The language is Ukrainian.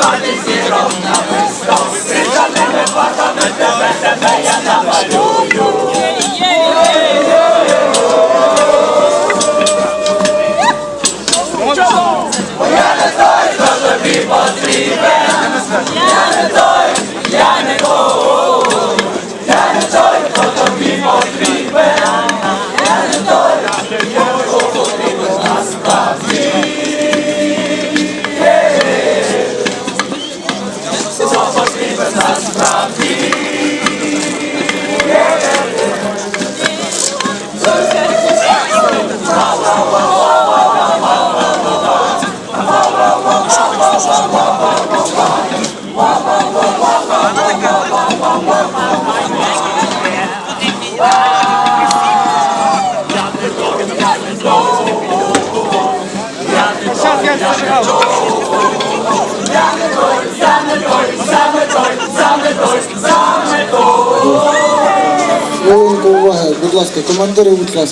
шукати зірок на висток. Світаними фарбами тебе, тебе я намалюю. Бо я не той, хто тобі потрібен. Будь ласка, командири, будь ласка.